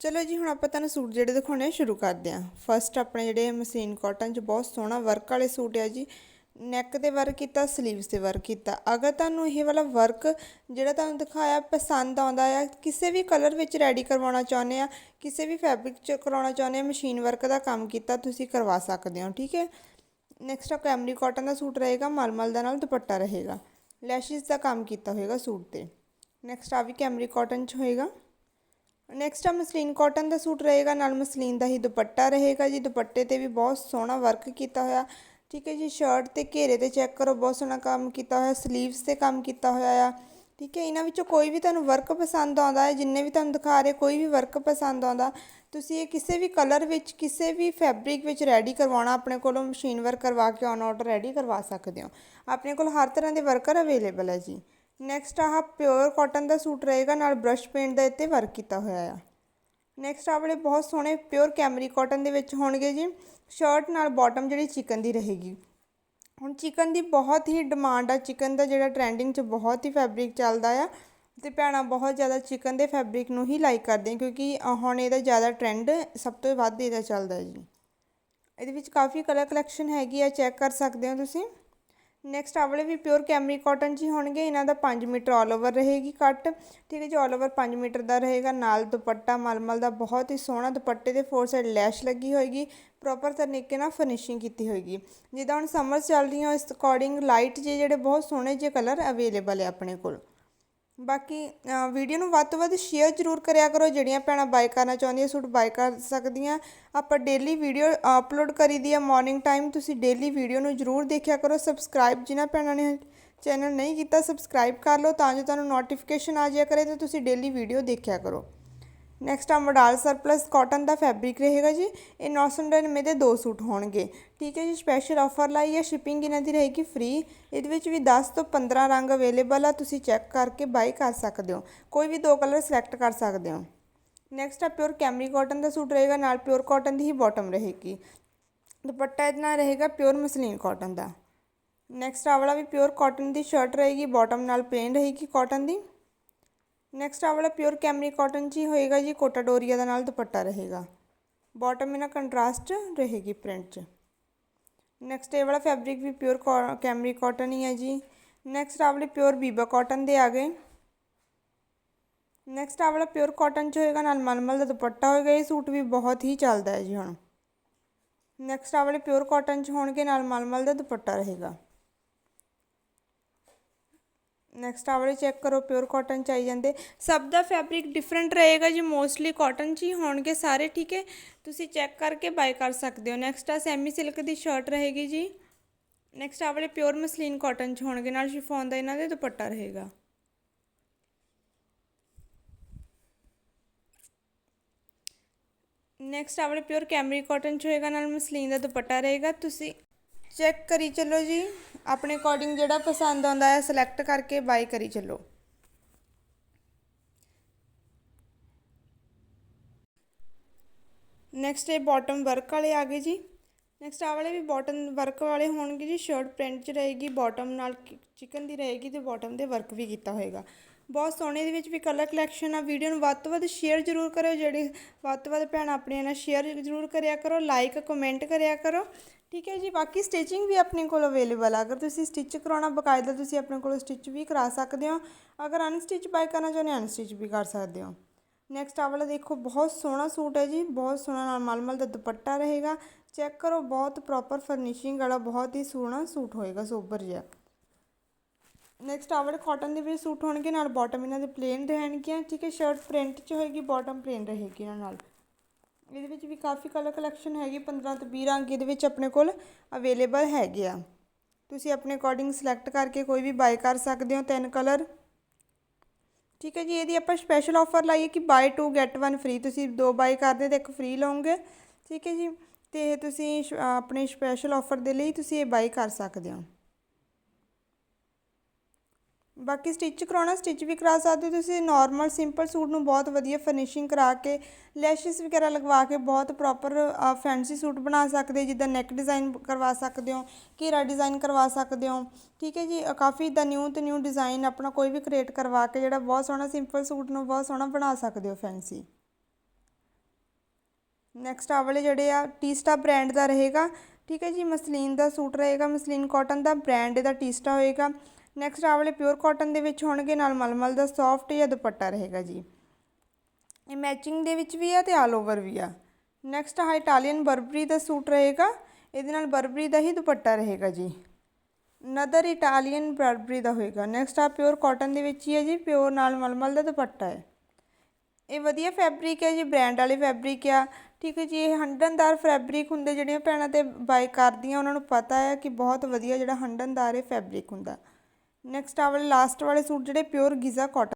ਚਲੋ ਜੀ, ਹੁਣ ਆਪਾਂ ਤੁਹਾਨੂੰ ਸੂਟ ਜਿਹੜੇ ਦਿਖਾਉਣੇ ਸ਼ੁਰੂ ਕਰਦੇ ਹਾਂ। ਫਸਟ ਆਪਣੇ ਜਿਹੜੇ ਮਸ਼ੀਨ ਕਾਟਨ 'ਚ ਬਹੁਤ ਸੋਹਣਾ ਵਰਕ ਵਾਲੇ ਸੂਟ ਆ ਜੀ। ਨੈਕ ਤੇ ਵਰਕ ਕੀਤਾ ਸਲੀਵਸ ਤੇ ਵਰਕ ਕੀਤਾ। ਅਗਰ ਤੁਹਾਨੂੰ ਇਹ ਵਾਲਾ ਵਰਕ ਜਿਹੜਾ ਤੁਹਾਨੂੰ ਦਿਖਾਇਆ ਪਸੰਦ ਆਉਂਦਾ ਆ, ਕਿਸੇ ਵੀ ਕਲਰ ਵਿੱਚ ਰੈਡੀ ਕਰਵਾਉਣਾ ਚਾਹੁੰਦੇ ਆ, ਕਿਸੇ ਵੀ ਫੈਬਰਿਕ 'ਚ ਕਰਾਉਣਾ ਚਾਹੁੰਦੇ ਆ ਮਸ਼ੀਨ ਵਰਕ ਦਾ ਕੰਮ ਕੀਤਾ, ਤੁਸੀਂ ਕਰਵਾ ਸਕਦੇ ਹੋ, ਠੀਕ ਹੈ? ਨੈਕਸਟ ਆ ਕੈਮਰੀ ਕਾਟਨ ਦਾ ਸੂਟ ਰਹੇਗਾ, ਮਲਮਲ ਦਾ ਨਾਲ ਦੁਪੱਟਾ ਰਹੇਗਾ। ਲੈਸ਼ਿਸ ਦਾ ਕੰਮ ਕੀਤਾ ਹੋਏਗਾ ਸੂਟ ਤੇ। ਨੈਕਸਟ ਆ ਵੀ ਕੈਮਰੀ ਕਾਟਨ 'ਚ ਹੋਏਗਾ। ਨੈਕਸਟ ਆ ਮਸਲੀਨ ਕਾਟਨ ਦਾ ਸੂਟ ਰਹੇਗਾ, ਨਾਲ ਮਸਲੀਨ ਦਾ ਹੀ ਦੁਪੱਟਾ ਰਹੇਗਾ ਜੀ। ਦੁਪੱਟੇ ਤੇ ਵੀ ਬਹੁਤ ਸੋਹਣਾ ਵਰਕ ਕੀਤਾ ਹੋਇਆ। ਠੀਕ ਹੈ ਜੀ ਸ਼ਰਟ ਤੇ ਘੇਰੇ ਤੇ ਚੈੱਕ ਕਰੋ, ਬਹੁਤ ਸੋਹਣਾ ਕੰਮ ਕੀਤਾ ਹੋਇਆ। ਸਲੀਵਸ ਤੇ ਕੰਮ ਕੀਤਾ ਹੋਇਆ ਆ। ਠੀਕ ਹੈ, ਇਹਨਾਂ ਵਿੱਚੋਂ ਕੋਈ ਵੀ ਤੁਹਾਨੂੰ ਵਰਕ ਪਸੰਦ ਆਉਂਦਾ ਹੈ, ਜਿੰਨੇ ਵੀ ਤੁਹਾਨੂੰ ਦਿਖਾ ਰਹੇ, ਕੋਈ ਵੀ ਵਰਕ ਪਸੰਦ ਆਉਂਦਾ, ਤੁਸੀਂ ਇਹ ਕਿਸੇ ਵੀ ਕਲਰ ਵਿੱਚ, ਕਿਸੇ ਵੀ ਫੈਬਰਿਕ ਵਿੱਚ ਰੈਡੀ ਕਰਵਾਉਣਾ, ਆਪਣੇ ਕੋਲੋਂ ਮਸ਼ੀਨ ਵਰਕ ਕਰਵਾ ਕੇ ਔਨ ਆਰਡਰ ਰੈਡੀ ਕਰਵਾ ਸਕਦੇ ਹੋ। ਆਪਣੇ ਕੋਲ ਹਰ ਤਰ੍ਹਾਂ ਦੇ ਵਰਕਰ ਅਵੇਲੇਬਲ ਹੈ ਜੀ। ਨੈਕਸਟ ਆਹ ਪਿਓਰ ਕਾਟਨ ਦਾ ਸੂਟ ਰਹੇਗਾ, ਨਾਲ ਬ੍ਰਸ਼ ਪੇਂਟ ਦਾ ਇੱਥੇ ਵਰਕ ਕੀਤਾ ਹੋਇਆ ਆ। ਨੈਕਸਟ ਆ ਵਾਲੇ ਬਹੁਤ ਸੋਹਣੇ ਪਿਓਰ ਕੈਮਰੀ ਕਾਟਨ ਦੇ ਵਿੱਚ ਹੋਣਗੇ ਜੀ। ਸ਼ਰਟ ਨਾਲ ਬਾਟਮ ਜਿਹੜੀ ਚਿਕਨ ਦੀ ਰਹੇਗੀ। ਹੁਣ ਚਿਕਨ ਦੀ ਬਹੁਤ ਹੀ ਡਿਮਾਂਡ ਆ। ਚਿਕਨ ਦਾ ਜਿਹੜਾ ਟ੍ਰੈਂਡਿੰਗ 'ਚ ਬਹੁਤ ਹੀ ਫੈਬਰਿਕ ਚੱਲਦਾ ਆ। ਤੇ ਭੈਣਾਂ, ਬਹੁਤ ਜ਼ਿਆਦਾ ਚਿਕਨ ਦੇ ਫੈਬਰਿਕ ਨੂੰ ਹੀ ਲਾਈਕ ਕਰਦੇ ਆ, ਕਿਉਂਕਿ ਹੁਣ ਇਹਦਾ ਜ਼ਿਆਦਾ ਟ੍ਰੈਂਡ ਸਭ ਤੋਂ ਵੱਧ ਇਹਦਾ ਚੱਲਦਾ ਜੀ। ਇਹਦੇ ਵਿੱਚ ਕਾਫੀ ਕਲਰ ਕਲੈਕਸ਼ਨ ਹੈਗੀ ਆ ਚੈੱਕ ਕਰ ਸਕਦੇ ਹੋ ਤੁਸੀਂ। ਨੈਕਸਟ ਆਹ ਵੀ ਪਿਓਰ ਕੈਮਰੀ ਕਾਟਨ ਜੀ ਹੋਣਗੇ, ਇਹਨਾਂ ਦਾ 5 ਮੀਟਰ ਆਲ ਓਵਰ ਰਹੇਗੀ ਕੱਟ ਠੀਕ ਹੈ ਜੀ ਆਲ ਓਵਰ 5 ਮੀਟਰ ਦਾ ਰਹੇਗਾ। ਨਾਲ ਦੁਪੱਟਾ ਮਲਮਲ ਦਾ ਬਹੁਤ ਹੀ ਸੋਹਣਾ ਦੁਪੱਟੇ ਦੇ ਫੋਰ ਸਾਈਡ ਲੈਸ਼ ਲੱਗੀ ਹੋਏਗੀ। ਪ੍ਰੋਪਰ ਤਰੀਕੇ ਨਾਲ ਫਿਨਿਸ਼ਿੰਗ ਕੀਤੀ ਹੋਏਗੀ। ਜਿੱਦਾਂ ਹੁਣ ਸਮਰ ਚੱਲ ਰਹੀਆਂ, ਇਸ ਅਕੋਰਡਿੰਗ ਲਾਈਟ ਜੇ ਜਿਹੜੇ ਬਹੁਤ ਸੋਹਣੇ ਜਿਹੇ ਕਲਰ ਅਵੇਲੇਬਲ ਹੈ ਆਪਣੇ ਕੋਲ। ਬਾਕੀ ਵੀਡੀਓ ਨੂੰ ਵੱਧ ਤੋਂ ਵੱਧ ਸ਼ੇਅਰ ਜ਼ਰੂਰ ਕਰਿਆ ਕਰੋ, ਜਿਹੜੀਆਂ ਭੈਣਾਂ ਬਾਏ ਕਰਨਾ ਚਾਹੁੰਦੀਆਂ ਸੂਟ ਬਾਏ ਕਰ ਸਕਦੀਆਂ। ਆਪਾਂ ਡੇਲੀ ਵੀਡੀਓ ਅਪਲੋਡ ਕਰੀਦੀ ਆ ਮਾਰਨਿੰਗ ਟਾਈਮ ਤੁਸੀਂ ਡੇਲੀ ਵੀਡੀਓ ਨੂੰ ਜ਼ਰੂਰ ਦੇਖਿਆ ਕਰੋ। ਸਬਸਕ੍ਰਾਈਬ ਜਿਨ੍ਹਾਂ ਭੈਣਾਂ ਨੇ ਚੈਨਲ ਨਹੀਂ ਕੀਤਾ ਸਬਸਕ੍ਰਾਈਬ ਕਰ ਲਓ, ਤਾਂ ਜੋ ਤੁਹਾਨੂੰ ਨੋਟੀਫਿਕੇਸ਼ਨ ਆ ਜਾਇਆ ਕਰੇ ਤੇ ਤੁਸੀਂ ਡੇਲੀ ਵੀਡੀਓ ਦੇਖਿਆ ਕਰੋ। ਨੈਕਸਟ ਆ ਮੋਡਲ ਸਰਪਲਸ ਕਾਟਨ ਦਾ ਫੈਬਰਿਕ ਰਹੇਗਾ ਜੀ। ਇਹ 999 ਦੇ ਦੋ ਸੂਟ ਹੋਣਗੇ। ਠੀਕ ਹੈ ਜੀ ਸਪੈਸ਼ਲ ਆਫਰ ਲਾਈ ਹੈ ਸ਼ਿਪਿੰਗ ਇਹਨਾਂ ਦੀ ਰਹੇਗੀ ਫ੍ਰੀ ਇਹਦੇ ਵਿੱਚ ਵੀ 10 ਤੋਂ 15 ਰੰਗ ਅਵੇਲੇਬਲ ਆ, ਤੁਸੀਂ ਚੈੱਕ ਕਰਕੇ ਬਾਈ ਕਰ ਸਕਦੇ ਹੋ। ਕੋਈ ਵੀ ਦੋ ਕਲਰ ਸਿਲੈਕਟ ਕਰ ਸਕਦੇ ਹੋ। ਨੈਕਸਟ ਆ ਪਿਓਰ ਕੈਮਰੀ ਕਾਟਨ ਦਾ ਸੂਟ ਰਹੇਗਾ, ਨਾਲ ਪਿਓਰ ਕਾਟਨ ਦੀ ਹੀ ਬਾਟਮ ਰਹੇਗੀ। ਦੁਪੱਟਾ ਇਹਦੇ ਨਾਲ ਰਹੇਗਾ ਪਿਓਰ ਮਸਲੀਨ ਕਾਟਨ ਦਾ। ਨੈਕਸਟ ਆ ਵਾਲਾ ਵੀ ਪਿਓਰ ਕਾਟਨ ਦੀ ਸ਼ਰਟ ਰਹੇਗੀ ਬਾਟਮ ਨਾਲ ਪਲੇਨ ਰਹੇਗੀ ਕਾਟਨ ਦੀ। ਨੈਕਸਟ ਆ ਵਾਲਾ ਪਿਓਰ ਕੈਮਰੀ ਕਾਟਨ 'ਚ ਹੀ ਹੋਏਗਾ ਜੀ, ਕੋਟਾ ਡੋਰੀਆ ਦਾ ਨਾਲ ਦੁਪੱਟਾ ਰਹੇਗਾ। ਬਾਟਮ ਇਹਨਾਂ ਕੰਟਰਾਸਟ ਰਹੇਗੀ ਪ੍ਰਿੰਟ 'ਚ। ਨੈਕਸਟ ਇਹ ਵਾਲਾ ਫੈਬਰਿਕ ਵੀ ਪਿਓਰ ਕੈਮਰੀ ਕਾਟਨ ਹੀ ਹੈ ਜੀ। ਨੈਕਸਟ ਆ ਵਾਲੇ ਪਿਓਰ ਬੀਬਾ ਕਾਟਨ ਦੇ ਆ ਗਏ। ਨੈਕਸਟ ਆ ਵਾਲਾ ਪਿਓਰ ਕਾਟਨ 'ਚ ਹੋਏਗਾ ਨਾਲ ਮਲਮਲ ਦਾ ਦੁਪੱਟਾ ਹੋਏਗਾ, ਇਹ ਸੂਟ ਵੀ ਬਹੁਤ ਹੀ ਚੱਲਦਾ ਹੈ ਜੀ ਹੁਣ। ਨੈਕਸਟ ਆ ਵਾਲੇ ਪਿਓਰ ਕਾਟਨ 'ਚ ਹੋਣਗੇ ਨਾਲ ਮਲਮਲ ਦਾ ਦੁਪੱਟਾ ਰਹੇਗਾ। ਨੈਕਸਟ ਆ ਵਾਲੇ ਚੈੱਕ ਕਰੋ ਪਿਓਰ ਕਾਟਨ ਚ ਆਈ ਜਾਂਦੇ। ਸਭ ਦਾ ਫੈਬਰਿਕ ਡਿਫਰੈਂਟ ਰਹੇਗਾ ਜੀ ਮੋਸਟਲੀ ਕਾਟਨ ਚ ਹੀ ਹੋਣਗੇ ਸਾਰੇ, ਠੀਕ ਹੈ? ਤੁਸੀਂ ਚੈੱਕ ਕਰਕੇ ਬਾਈ ਕਰ ਸਕਦੇ ਹੋ। ਨੈਕਸਟ ਆ ਸੈਮੀ ਸਿਲਕ ਦੀ ਸ਼ਰਟ ਰਹੇਗੀ ਜੀ। ਨੈਕਸਟ ਆ ਵਾਲੇ ਪਿਓਰ ਮਸਲੀਨ ਕਾਟਨ ਚ ਹੋਣਗੇ, ਨਾਲ ਸ਼ਿਫੋਨ ਦਾ ਇਹਨਾਂ ਦੇ ਦੁਪੱਟਾ ਰਹੇਗਾ। ਨੈਕਸਟ ਆ ਵਾਲੇ ਪਿਓਰ ਕੈਮਰੀ ਕਾਟਨ ਚ ਹੋਏਗਾ, ਨਾਲ ਮਸਲੀਨ ਦਾ ਦੁਪੱਟਾ ਰਹੇਗਾ। ਤੁਸੀਂ ਚੈੱਕ ਕਰੀ ਚੱਲੋ ਜੀ। ਆਪਣੇ ਅਕੋਰਡਿੰਗ ਜਿਹੜਾ ਪਸੰਦ ਆਉਂਦਾ ਹੈ ਸਿਲੈਕਟ ਕਰਕੇ ਬਾਈ ਕਰੀ ਚੱਲੋ। ਨੈਕਸਟ ਇਹ ਬਾਟਮ ਵਰਕ ਵਾਲੇ ਆ ਗਏ ਜੀ। ਨੈਕਸਟ ਆ ਵਾਲੇ ਵੀ ਬਾਟਮ ਵਰਕ ਵਾਲੇ ਹੋਣਗੇ ਜੀ। ਸ਼ਰਟ ਪ੍ਰਿੰਟ 'ਚ ਰਹੇਗੀ ਬਾਟਮ ਨਾਲ ਚਿਕਨ ਦੀ ਰਹੇਗੀ ਤੇ ਬਾਟਮ ਦੇ ਵਰਕ ਵੀ ਕੀਤਾ ਹੋਏਗਾ। ਬਹੁਤ ਸੋਹਣੇ ਦੇ ਵਿੱਚ ਵੀ ਕਲਰ ਕਲੈਕਸ਼ਨ ਆ। ਵੀਡੀਓ ਨੂੰ ਵੱਧ ਤੋਂ ਵੱਧ ਸ਼ੇਅਰ ਜ਼ਰੂਰ ਕਰਿਓ, ਜਿਹੜੇ ਵੱਧ ਤੋਂ ਵੱਧ ਭੈਣਾਂ ਆਪਣੀਆਂ ਨਾਲ ਸ਼ੇਅਰ ਜ਼ਰੂਰ ਕਰਿਆ ਕਰੋ ਲਾਈਕ ਕਮੈਂਟ ਕਰਿਆ ਕਰੋ। ਠੀਕ ਹੈ ਜੀ, ਬਾਕੀ ਸਟਿਚਿੰਗ ਵੀ ਆਪਣੇ ਕੋਲ ਅਵੇਲੇਬਲ ਆ। ਅਗਰ ਤੁਸੀਂ ਸਟਿਚ ਕਰਾਉਣਾ ਬਕਾਇਦਾ, ਤੁਸੀਂ ਆਪਣੇ ਕੋਲ ਸਟਿਚ ਵੀ ਕਰਾ ਸਕਦੇ ਹੋ। ਅਗਰ ਅਨਸਟਿਚ ਬਾਈ ਕਰਨਾ ਚਾਹੁੰਦੇ ਅਨਸਟਿਚ ਵੀ ਕਰ ਸਕਦੇ ਹੋ। ਨੈਕਸਟ ਆ ਵਾਲਾ ਦੇਖੋ, ਬਹੁਤ ਸੋਹਣਾ ਸੂਟ ਹੈ ਜੀ। ਬਹੁਤ ਸੋਹਣਾ ਨਾਲ ਮਲਮਲ ਦਾ ਦੁਪੱਟਾ ਰਹੇਗਾ। ਚੈੱਕ ਕਰੋ, ਬਹੁਤ ਪ੍ਰੋਪਰ ਫਰਨਿਸ਼ਿੰਗ ਵਾਲਾ, ਬਹੁਤ ਹੀ ਸੋਹਣਾ ਸੂਟ ਹੋਏਗਾ, ਸੋਬਰ ਜਿਹਾ। ਨੈਕਸਟ ਆ ਵਾਲੇ ਕਾਟਨ ਦੇ ਵਿੱਚ ਸੂਟ ਹੋਣਗੇ ਨਾਲ ਬਾਟਮ ਇਹਨਾਂ ਦੇ ਪਲੇਨ ਰਹਿਣਗੀਆਂ, ਠੀਕ ਹੈ? ਸ਼ਰਟ ਪ੍ਰਿੰਟ 'ਚ ਹੋਏਗੀ ਬਾਟਮ ਪਲੇਨ ਰਹੇਗੀ ਇਹਨਾਂ ਨਾਲ। ਇਹਦੇ ਵਿੱਚ ਵੀ ਕਾਫੀ ਕਲਰ ਕਲੈਕਸ਼ਨ ਹੈਗੀ 15 ਤੋਂ 20 ਰੰਗ ਇਹਦੇ ਵਿੱਚ ਆਪਣੇ ਕੋਲ ਅਵੇਲੇਬਲ ਹੈਗੇ ਆ। ਤੁਸੀਂ ਆਪਣੇ ਅਕੋਰਡਿੰਗ ਸਿਲੈਕਟ ਕਰਕੇ ਕੋਈ ਵੀ ਬਾਈ ਕਰ ਸਕਦੇ ਹੋ, ਤਿੰਨ ਕਲਰ ਠੀਕ ਹੈ ਜੀ, ਇਹਦੀ ਆਪਾਂ ਸਪੈਸ਼ਲ ਆਫਰ ਲਾਈਏ ਕਿ ਬਾਈ 2 ਗੈਟ 1 ਫ੍ਰੀ ਤੁਸੀਂ ਦੋ ਬਾਈ ਕਰਦੇ ਤਾਂ ਇੱਕ ਫ੍ਰੀ ਲਓਗੇ। ਠੀਕ ਹੈ ਜੀ, ਤੇ ਇਹ ਤੁਸੀਂ ਆਪਣੇ ਸਪੈਸ਼ਲ ਆਫਰ ਦੇ ਲਈ ਤੁਸੀਂ ਇਹ ਬਾਈ ਕਰ ਸਕਦੇ ਹੋ। ਬਾਕੀ ਸਟਿਚ ਕਰਾਉਣਾ ਸਟਿਚ ਵੀ ਕਰਾ ਸਕਦੇ ਹੋ ਤੁਸੀਂ। ਨਾਰਮਲ ਸਿੰਪਲ ਸੂਟ ਨੂੰ ਬਹੁਤ ਵਧੀਆ ਫਿਨਿਸ਼ਿੰਗ ਕਰਾ ਕੇ ਲੈਸ਼ਿਸ ਵਗੈਰਾ ਲਗਵਾ ਕੇ ਬਹੁਤ ਪ੍ਰੋਪਰ ਫੈਂਸੀ ਸੂਟ ਬਣਾ ਸਕਦੇ ਜਿੱਦਾਂ ਨੈਕ ਡਿਜ਼ਾਈਨ ਕਰਵਾ ਸਕਦੇ ਹੋ, ਘੇਰਾ ਡਿਜ਼ਾਈਨ ਕਰਵਾ ਸਕਦੇ ਹੋ। ਠੀਕ ਹੈ ਜੀ ਕਾਫੀ ਦਾ ਨਿਊ ਤੇ ਨਿਊ ਡਿਜ਼ਾਈਨ ਆਪਣਾ ਕੋਈ ਵੀ ਕ੍ਰੀਏਟ ਕਰਵਾ ਕੇ ਜਿਹੜਾ ਬਹੁਤ ਸੋਹਣਾ ਸਿੰਪਲ ਸੂਟ ਨੂੰ ਬਹੁਤ ਸੋਹਣਾ ਬਣਾ ਸਕਦੇ ਹੋ ਫੈਂਸੀ ਨੈਕਸਟ ਆ ਵਾਲੇ ਜਿਹੜੇ ਆ ਟੀਸਟਾ ਬ੍ਰਾਂਡ ਦਾ ਰਹੇਗਾ। ਠੀਕ ਹੈ ਜੀ, ਮਸਲੀਨ ਦਾ ਸੂਟ ਰਹੇਗਾ। ਮਸਲੀਨ ਕਾਟਨ ਦਾ ਬ੍ਰਾਂਡ ਇਹਦਾ ਟੀਸਟਾ ਹੋਏਗਾ। ਨੈਕਸਟ ਆ ਵਾਲੇ ਪਿਓਰ ਕਾਟਨ ਦੇ ਵਿੱਚ ਹੋਣਗੇ ਨਾਲ ਮਲਮਲ ਦਾ ਸੌਫਟ ਜਾਂ ਦੁਪੱਟਾ ਰਹੇਗਾ ਜੀ। ਇਹ ਮੈਚਿੰਗ ਦੇ ਵਿੱਚ ਵੀ ਆ ਤੇ ਆਲ ਓਵਰ ਵੀ ਆ। ਨੈਕਸਟ ਆ ਇਟਾਲੀਅਨ ਬਰਬਰੀ ਦਾ ਸੂਟ ਰਹੇਗਾ। ਇਹਦੇ ਨਾਲ ਬਰਬਰੀ ਦਾ ਹੀ ਦੁਪੱਟਾ ਰਹੇਗਾ ਜੀ। ਨਦਰ ਇਟਾਲੀਅਨ ਬਰਬਰੀ ਦਾ ਹੋਏਗਾ। ਨੈਕਸਟ ਆ ਪਿਓਰ ਕਾਟਨ ਦੇ ਵਿੱਚ ਹੀ ਹੈ ਜੀ। ਪਿਓਰ ਨਾਲ ਮਲਮਲ ਦਾ ਦੁਪੱਟਾ ਹੈ। ਇਹ ਵਧੀਆ ਫੈਬਰਿਕ ਹੈ ਜੀ ਬ੍ਰਾਂਡ ਵਾਲੇ ਫੈਬਰਿਕ ਆ। ਠੀਕ ਹੈ ਜੀ, ਇਹ ਹੰਡਨਦਾਰ ਫੈਬਰਿਕ ਹੁੰਦੇ, ਜਿਹੜੀਆਂ ਭੈਣਾਂ ਤੇ ਬਾਈ ਕਰਦੀਆਂ, ਉਹਨਾਂ ਨੂੰ ਪਤਾ ਹੈ ਕਿ ਬਹੁਤ ਵਧੀਆ ਜਿਹੜਾ ਹੰਡਨਦਾਰ ਇਹ ਫੈਬਰਿਕ ਹੁੰਦਾ। ਨੈਕਸਟ ਆ ਵਾਲੇ ਲਾਸਟ ਵਾਲੇ ਸੂਟ ਜਿਹੜੇ ਪਿਓਰ ਗਿਜ਼ਾ ਕਾਟਨ